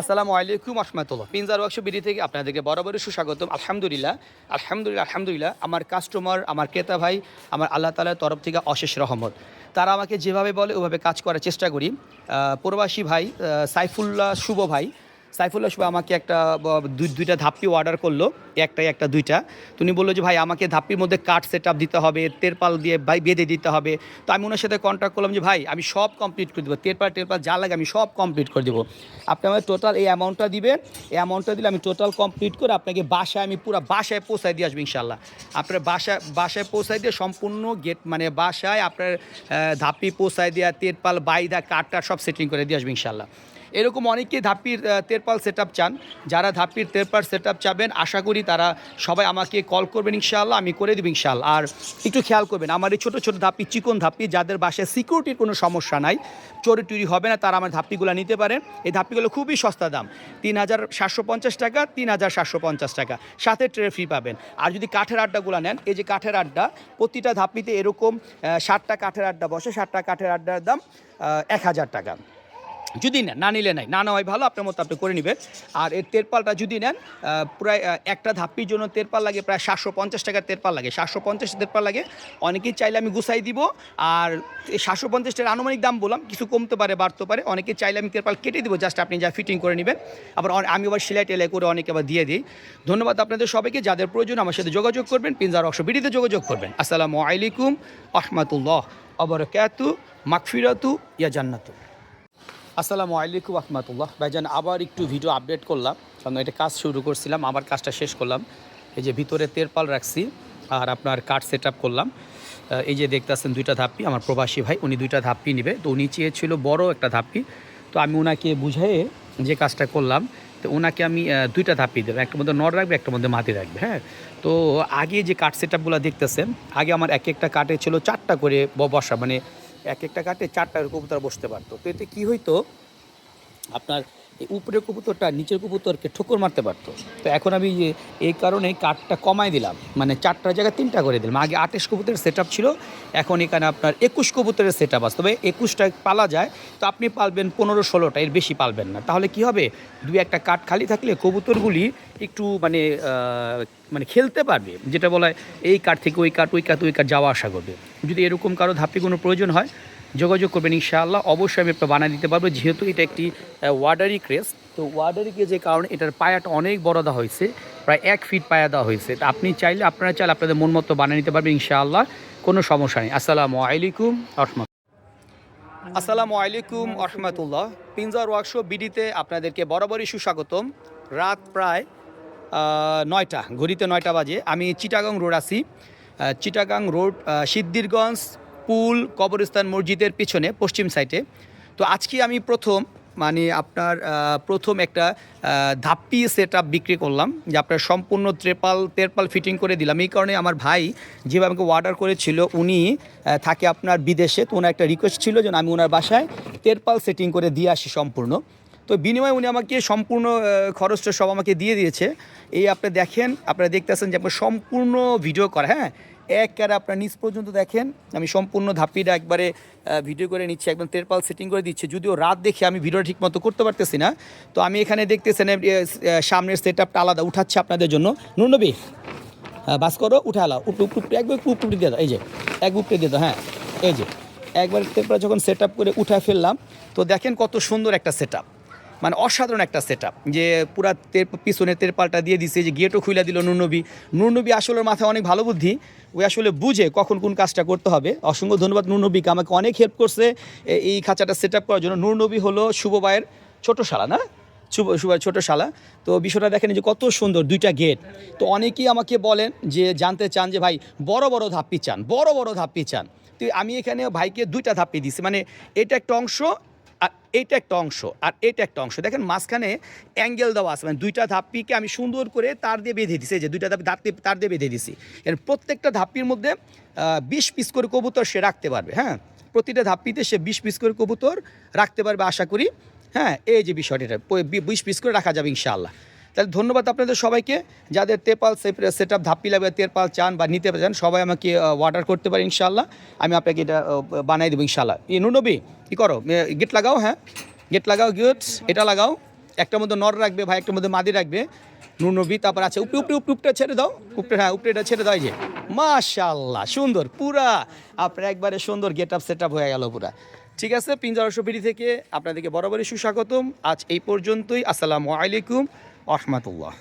আসসালামু আলাইকুম Ahmatullah. পিনজার workshop BD থেকে আপনাদেরকে বরাবরই সুস্বাগতম। আলহামদুলিল্লাহ আলহামদুলিল্লাহ আলহামদুলিল্লাহ। আমার কাস্টমার আমার ক্রেতা ভাই, আমার আল্লাহ তালার তরফ থেকে অশেষ রহমত। তারা আমাকে যেভাবে বলে, ওভাবে কাজ করার চেষ্টা করি। প্রবাসী ভাই সাইফুল্লাহ শুভ ভাই সাইফুল্লাহ শুভ আমাকে একটা দুই- দুইটা ধাপ্পি অর্ডার করল, একটাই, একটা, দুইটা। তুমি বলল যে, ভাই, আমাকে ধাপ্পির মধ্যে কাঠ সেট আপ দিতে হবে, তেরপাল দিয়ে বেঁধে দিতে হবে। তো আমি ওনার সাথে কন্ট্যাক্ট করলাম যে, ভাই, আমি সব কমপ্লিট করে দেবো। তেরপাল টেরপাল যা লাগে আমি সব কমপ্লিট করে দেবো। আপনি আমাকে টোটাল এই অ্যামাউন্টটা দিবেন, এই অ্যামাউন্টটা দিলে আমি টোটাল কমপ্লিট করে আপনাকে বাসায় আমি পুরো বাসায় পৌঁছায় দিয়ে আসব ইনশাল্লাহ আপনার বাসায় বাসায় পৌঁছায় দিয়ে সম্পূর্ণ গেট মানে বাসায় আপনার ধাপ্পি পৌঁছায় দেওয়া, তেরপাল, বাইদা কাঠটা সব সেটিং করে দিয়ে আসব ইনশাল্লাহ এরকম অনেকেই ধাপ্পির তেরপাল সেট চান। যারা ধাপ্পির তেরপাল সেট চাবেন, আশা করি তারা সবাই আমাকে কল করবেন ইনশাআল্লাহ, আমি করে দেবো ইনশাআল্লাহ। আর একটু খেয়াল করবেন, আমার এই ছোটো ছোটো ধাপ্পি চিকন ধাপ্পি যাদের বাসায় সিকিউরিটির কোনো সমস্যা নাই, চোরি টুরি হবে না, তারা আমার ধাপ্পিগুলো নিতে পারেন এই ধাপ্পিগুলো খুবই সস্তা দাম, তিন হাজার সাতশো পঞ্চাশ টাকা, তিন হাজার সাতশো পঞ্চাশ টাকা। সাথে ট্রে ফ্রি পাবেন। আর যদি কাঠের আড্ডাগুলো নেন, এই যে কাঠের আড্ডা, প্রতিটা ধাপ্পিতে এরকম ষাটটা কাঠের আড্ডা বসে ষাটটা কাঠের আড্ডার দাম এক হাজার টাকা। যদি নেন, না নিলে নাই। না নেওয়াই ভালো, আপনার মতো আপনি করে নেবেন। আর এর তেরপালটা যদি নেন প্রায় একটা ধাপ্পির জন্য তেরপাল লাগে, প্রায় সাতশো পঞ্চাশ টাকার তেরপাল লাগে। সাতশো পঞ্চাশ তেরপাল লাগে। অনেকেই চাইলে আমি গুছাই দিব। আর সাতশো পঞ্চাশ টাকার আনুমানিক দাম বললাম, কিছু কমতে পারে, বাড়তে পারে। অনেকে চাইলে আমি তেরপাল কেটে দিব, জাস্ট আপনি যা ফিটিং করে নেবেন। আবার আমি আবার সেলাই টেলাই করে অনেকে আবার দিয়ে দিই। ধন্যবাদ আপনাদের সবাইকে। যাদের প্রয়োজন আমার সাথে যোগাযোগ করবেন পিনজার অক্ষ বিডিতে যোগাযোগ করবেন। আসসালামু আলাইকুম আহমতুল্লাহ অবরকাতু মাকফিরাতু ইয়া জান্নাতু। আসসালামু আলাইকুম রহমতুল্লাহ ভাইজান, আবার একটু ভিডিও আপডেট করলাম। কারণ এটা কাজ শুরু করছিলাম, আবার কাজটা শেষ করলাম। এই যে ভিতরে তেরপাল রাখছি আর আপনার কাঠ সেট করলাম। এই যে দেখতেছেন দুইটা ধাপ্পি আমার প্রবাসী ভাই, উনি দুইটা ধাপ্পি নেবে। তো উনি চেয়েছিল বড় একটা ধাপ্পি তো আমি ওনাকে বুঝাইয়ে যে কাজটা করলাম, তো ওনাকে আমি দুইটা ধাপ্পি দেবো। একটার মধ্যে নর রাখবে একটার মধ্যে মাটি রাখবে হ্যাঁ? তো আগে যে কাঠ সেট দেখতেছেন, আগে আমার এক একটা কাঠে ছিল চারটা করে বসা মানে এক একটা কাঠে চারটা কবুতর বসতে পারতো। তো এতে কী হইতো, আপনার এই উপরের কবুতরটা নিচের কবুতরকে ঠোকর মারতে পারতো। তো এখন আমি এই কারণে কাঠটা কমাই দিলাম। মানে চারটার জায়গায় তিনটা করে দিলাম। আগে আটেশ কবুতরের সেট ছিল, এখন এখানে আপনার একুশ কবুতরের সেট আপ তবে একুশটা পালা যায়, তো আপনি পালবেন পনেরো ষোলোটা, এর বেশি পালবেন না। তাহলে কি হবে? দুই একটা কাঠ খালি থাকলে কবুতরগুলি একটু মানে মানে খেলতে পারবে। যেটা বলা হয়, এই কাঠ থেকে ওই কাঠ ওই কাঠ ওই কাঠ যাওয়া আসা করবে। যদি এরকম কারও ধাপি কোনো প্রয়োজন হয়, যোগাযোগ করবেন ইনশাআল্লাহ। অবশ্যই আমি একটা বানিয়ে দিতে পারব, যেহেতু এটা একটি ওয়ার্ডারি ক্রেস তো ওয়ার্ডারি যে কারণে এটার পায়াটা অনেক বড় দেওয়া হয়েছে, প্রায় এক ফিট পায়া দেওয়া হয়েছে। তা আপনি চাইলে, আপনারা চাইলে আপনাদের মন মতো বানিয়ে নিতে পারবেন ইনশাআল্লাহ, কোনো সমস্যা নেই। আসসালামু আলাইকুম, রহমত। আসসালামু আলাইকুম, রহমতুল্লাহ। পিনজার ওয়ার্কশপ বিডিতে আপনাদেরকে বরাবরই সুস্বাগতম। রাত প্রায় নয়টা, ঘড়িতে নয়টা বাজে। আমি চিটাগং রোড আছি। চিটাগাং রোড সিদ্দিরগঞ্জ পুল, কবরস্থান মসজিদের পিছনে, পশ্চিম সাইডে। তো আজকে আমি প্রথম মানে আপনার প্রথম একটা ধাপ্পি সেট বিক্রি করলাম, যে আপনার সম্পূর্ণ ত্রেপাল, তেরপাল ফিটিং করে দিলাম। এই কারণে আমার ভাই যেভাবে আমাকে অর্ডার করেছিল, উনি থাকে আপনার বিদেশে। তো ওনার একটা রিকোয়েস্ট ছিল যেন আমি ওনার বাসায় তেরপাল সেটিং করে দিয়ে আসি সম্পূর্ণ। তো বিনিময়ে উনি আমাকে সম্পূর্ণ খরচটা সব আমাকে দিয়ে দিয়েছে। এই আপনি দেখেন, আপনারা দেখতেছেন যে আপনার সম্পূর্ণ ভিডিও করা হ্যাঁ? একবারে আপনার নিচ পর্যন্ত দেখেন, আমি সম্পূর্ণ ধাপিটা একবারে ভিডিও করে নিচ্ছি, একদম তেরপাল সেটিং করে দিচ্ছি। যদিও রাত দেখে আমি ভিডিও ঠিক মতো করতে পারতেছি না, তো আমি এখানে দেখতেছেন সামনের সেট আপটা আলাদা উঠাচ্ছে আপনাদের জন্য। নুনবি বাস করো, উঠে আলাও উপরে উপরে একবার উপরে দিয়ে দাও, এই যে, এক উপরে দিয়ে দাও হ্যাঁ এই যে। একবার তেরপাল যখন সেট আপ করে উঠায় ফেললাম, তো দেখেন কত সুন্দর একটা সেট মানে অসাধারণ একটা সেট যে পুরা তের পিছনে তেরপালটা দিয়ে দিছে, যে গেটও খুলে দিল নুরনবী। নুরনবী আসলে মাথায় অনেক ভালো বুদ্ধি ওই আসলে বুঝে কখন কোন কাজটা করতে হবে। অসংখ্য ধন্যবাদ নুরনবীকে, আমাকে অনেক হেল্প করছে এই খাঁচাটা সেট করার জন্য। নুরনবী হলো শুভ ভাইয়ের ছোট শালা, না? ছোট শালা। তো বিষয়টা দেখেন যে কত সুন্দর দুইটা গেট তো অনেকেই আমাকে বলেন যে, জানতে চান যে, ভাই, বড় বড় ধাপ্পি চান, বড় বড় ধাপ্পি চান। তো আমি এখানে ভাইকে দুইটা ধাপ্পি দিছি। মানে এটা একটা অংশ আর এইটা একটা অংশ, আর এটা একটা অংশ। দেখেন মাঝখানে অ্যাঙ্গেল দেওয়া আছে মানে দুইটা ধাপ্পিকে আমি সুন্দর করে তার দিয়ে বেঁধে দিছি যে দুইটা ধাপ ধাপ দিয়ে- তার দিয়ে বেঁধে দিছি। প্রত্যেকটা ধাপ্পির মধ্যে বিশ পিস করে কবুতর সে রাখতে পারবে হ্যাঁ? প্রতিটা ধাপ্পিতে সে বিশ পিস করে কবুতর রাখতে পারবে, আশা করি হ্যাঁ? এই যে বিষয়টা বিশ পিস করে রাখা যাবে, ইনশাআল্লাহ। তাহলে ধন্যবাদ আপনাদের সবাইকে। যাদের তেপাল সেট আপ ধাপ্পি লাগবে, তেরপাল চান বা নিতে চান, সবাই আমাকে অর্ডার করতে পারে ইনশাল্লাহ আমি আপনাকে এটা বানাই দেবো ইনশাল্লাহ নুনবি কী করো? গেট লাগাও হ্যাঁ? গেট লাগাও গেট এটা লাগাও। একটার মধ্যে নর রাখবে, ভাই, একটার মধ্যে মাদি রাখবে। নুনবি তারপর আছে উপরে উপরে উপরে ছেড়ে দাও। উপরে হ্যাঁ উপরে এটা ছেড়ে দাও যে। মাশাল্লাহ সুন্দর, পুরা। আপনার একবারে সুন্দর গেট আপ সেট আপ হয়ে গেল পুরা। ঠিক আছে পিঞ্জারশো বিড়ি থেকে আপনাদেরকে বরাবরই সুস্বাগতম। আজ এই পর্যন্তই। আসসালামু আলাইকুম। রহমতুল্লাহ